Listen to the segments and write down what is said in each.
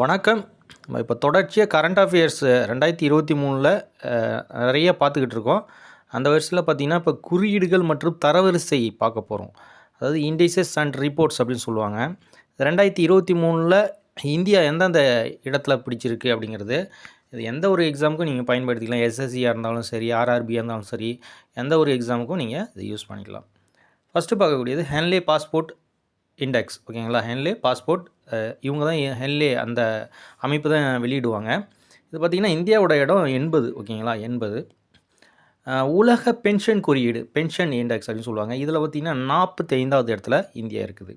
வணக்கம். நம்ம இப்போ தொடர்ச்சியாக கரண்ட் அஃபேர்ஸ் ரெண்டாயிரத்தி இருபத்தி மூணில் நிறைய பார்த்துக்கிட்டு இருக்கோம். அந்த வருஷத்தில் பார்த்திங்கன்னா இப்போ குறியீடுகள் மற்றும் தரவரிசை பார்க்க போகிறோம் அதாவது இண்டிசஸ் அண்ட் ரிப்போர்ட்ஸ் அப்படின்னு சொல்லுவாங்க. ரெண்டாயிரத்தி இருபத்தி மூணில் இந்தியா எந்தெந்த இடத்துல பிடிச்சிருக்கு அப்படிங்கிறது இது எந்த ஒரு எக்ஸாமுக்கும் நீங்கள் பயன்படுத்திக்கலாம். எஸ்எஸ்சியாக இருந்தாலும் சரி ஆர்ஆர்பியாக இருந்தாலும் சரி எந்த ஒரு எக்ஸாமுக்கும் நீங்கள் இதை யூஸ் பண்ணிக்கலாம். ஃபஸ்ட்டு பார்க்கக்கூடியது ஹென்லே பாஸ்போர்ட் இண்டெக்ஸ் ஓகேங்களா ஹென்லே பாஸ்போர்ட் இவங்க தான் ஹென்லே அந்த அமைப்பு தான் வெளியிடுவாங்க. இது பார்த்திங்கன்னா இந்தியாவோட இடம் எண்பது ஓகேங்களா? எண்பது. உலக பென்ஷன் குறியீடு பென்ஷன் இண்டெக்ஸ் அப்படின்னு சொல்லுவாங்க. இதில் பார்த்திங்கன்னா நாற்பத்தைந்தாவது இடத்துல இந்தியா இருக்குது.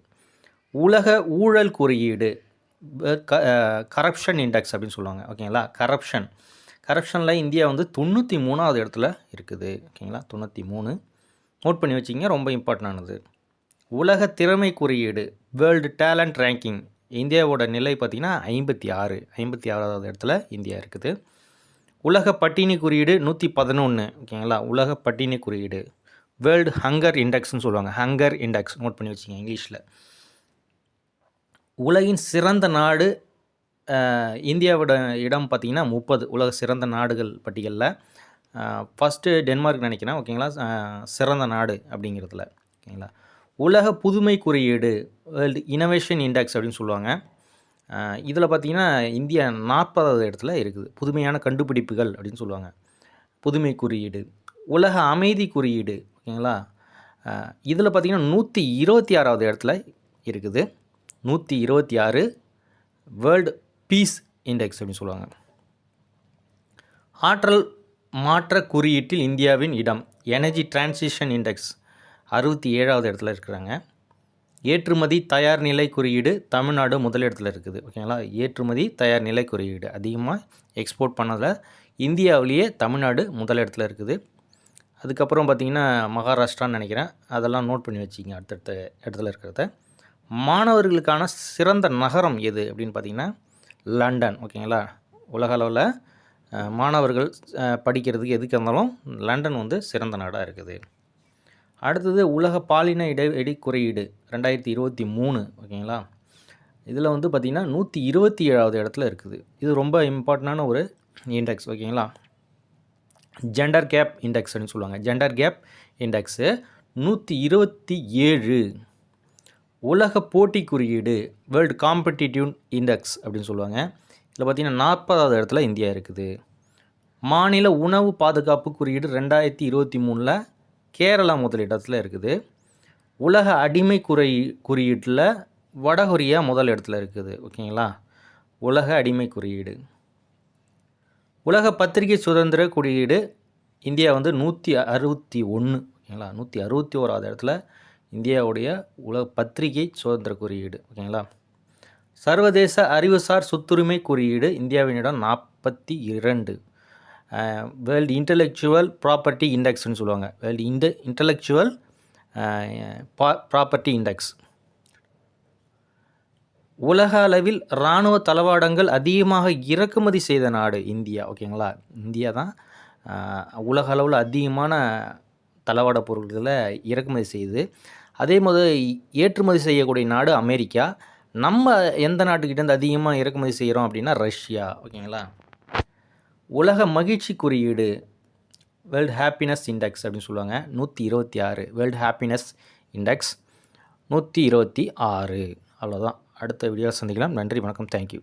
உலக ஊழல் குறியீடு கரப்ஷன் இண்டெக்ஸ் அப்படின்னு சொல்லுவாங்க ஓகேங்களா? கரப்ஷன் கரப்ஷனில் இந்தியா வந்து தொண்ணூற்றி மூணாவது இடத்துல இருக்குது ஓகேங்களா? தொண்ணூற்றி மூணு நோட் பண்ணி வச்சிங்க ரொம்ப இம்பார்ட்டண்டானது உலக திறமை குறியீடு வேர்ல்டு டேலண்ட் ரேங்கிங் இந்தியாவோட நிலை பார்த்திங்கன்னா ஐம்பத்தி ஆறு ஐம்பத்தி ஆறாவது இடத்துல இந்தியா இருக்குது. உலக பட்டினி குறியீடு நூற்றி பதினொன்று ஓகேங்களா? உலக பட்டினி குறியீடு. வேர்ல்டு ஹங்கர் இண்டெக்ஸ்னு சொல்லுவாங்க. ஹங்கர் இண்டெக்ஸ் நோட் பண்ணி வச்சுங்க இங்கிலீஷில். உலகின் சிறந்த நாடு இந்தியாவோட இடம் பார்த்திங்கன்னா முப்பது உலக சிறந்த நாடுகள் பட்டியலில். ஃபஸ்ட்டு டென்மார்க் நினைக்கிறேன் ஓகேங்களா? சிறந்த நாடு அப்படிங்கிறதுல ஓகேங்களா? உலக புதுமை குறியீடு வேர்ல்டு இனோவேஷன் இண்டெக்ஸ் அப்படின்னு சொல்லுவாங்க. இதில் பார்த்திங்கன்னா இந்தியா நாற்பதாவது இடத்துல இருக்குது. புதுமையான கண்டுபிடிப்புகள் அப்படின்னு சொல்லுவாங்க. புதுமை குறியீடு உலக அமைதி குறியீடு ஓகேங்களா? இதில் பார்த்திங்கன்னா நூற்றி இருபத்தி ஆறாவது இடத்துல இருக்குது. நூற்றி இருபத்தி ஆறு வேர்ல்டு பீஸ் இண்டெக்ஸ் அப்படின்னு சொல்லுவாங்க. ஆற்றல் மாற்ற குறியீட்டில் இந்தியாவின் இடம் எனர்ஜி டிரான்சிஷன் இண்டெக்ஸ் அறுபத்தி ஏழாவது இடத்துல இருக்கிறாங்க. ஏற்றுமதி தயார் நிலை குறியீடு தமிழ்நாடு முதலிடத்தில் இருக்குது. ஓகேங்களா ஏற்றுமதி தயார் நிலை குறியீடு அதிகமாக எக்ஸ்போர்ட் பண்ணதில் இந்தியாவிலேயே தமிழ்நாடு முதலிடத்தில் இருக்குது. அதுக்கப்புறம் பார்த்திங்கன்னா மகாராஷ்டிரான்னு நினைக்கிறேன். அதெல்லாம் நோட் பண்ணி வச்சுக்கிங்க அடுத்தடுத்த இடத்துல இருக்கிறத. மாணவர்களுக்கான சிறந்த நகரம் எது அப்படின்னு பார்த்திங்கன்னா லண்டன். ஓகேங்களா உலக அளவில் மாணவர்கள் படிக்கிறதுக்கு எதுக்கு இருந்தாலும் லண்டன் வந்து சிறந்த நாடாக இருக்குது. அடுத்தது உலக பாலின இடைவெளி குறியீடு ரெண்டாயிரத்தி இருபத்தி மூணு ஓகேங்களா? இதில் வந்து பார்த்திங்கன்னா நூற்றி இருபத்தி ஏழாவது இடத்துல இருக்குது. இது ரொம்ப இம்பார்ட்டண்டான ஒரு இண்டெக்ஸ் ஓகேங்களா? ஜெண்டர் கேப் இண்டெக்ஸ்னு சொல்லுவாங்க. ஜெண்டர் கேப் இண்டெக்ஸு நூற்றி இருபத்தி ஏழு. உலக போட்டி குறியீடு வேர்ல்டு காம்படிட்டிவ் இண்டெக்ஸ் அப்படின்னு சொல்லுவாங்க. இதில் பார்த்திங்கன்னா நாற்பதாவது இடத்துல இந்தியா இருக்குது. மாநில உணவு பாதுகாப்பு குறியீடு ரெண்டாயிரத்தி இருபத்தி மூணில் கேரளா முதலிடத்தில் இருக்குது. உலக அடிமை குறை குறியீட்டில் வடகொரியா முதல் இடத்துல இருக்குது. ஓகேங்களா? உலக அடிமை குறியீடு. உலக பத்திரிகை சுதந்திர குறியீடு இந்தியா வந்து நூற்றி அறுபத்தி ஒன்று ஓகேங்களா? நூற்றி அறுபத்தி ஓராவது இடத்துல இந்தியாவுடைய உலக பத்திரிகை சுதந்திர குறியீடு. ஓகேங்களா? சர்வதேச அறிவுசார் சொத்துரிமை குறியீடு இந்தியாவினிடம் நாற்பத்தி இரண்டு. வேர்ல்டு இன்டலெக்சுவல் ப்ராப்பர்ட்டி இண்டெக்ஸ்னு சொல்லுவாங்க. வேர்ல்டு இன்ட இன்டலெக்சுவல் பா ப்ராப்பர்ட்டி இண்டெக்ஸ். உலக அளவில் இராணுவ தளவாடங்கள் அதிகமாக இறக்குமதி செய்த நாடு இந்தியா ஓகேங்களா? இந்தியா தான் உலக அளவில் அதிகமான தளவாட பொருட்களை இறக்குமதி செய்யுது அதே மாதிரி ஏற்றுமதி செய்யக்கூடிய நாடு அமெரிக்கா. நம்ம எந்த நாட்டுக்கிட்டேருந்து அதிகமாக இறக்குமதி செய்கிறோம் அப்படின்னா ரஷ்யா ஓகேங்களா? உலக மகிழ்ச்சி குறியீடு வேர்ல்டு ஹாப்பினஸ் இண்டெக்ஸ் அப்படின்னு சொல்லுவாங்க. நூற்றி இருபத்தி ஆறு வேர்ல்டு ஹாப்பினஸ் இண்டெக்ஸ் நூற்றி இருபத்தி ஆறு. அவ்வளோதான் அடுத்த வீடியோ சந்திக்கலாம். நன்றி வணக்கம். தேங்க்யூ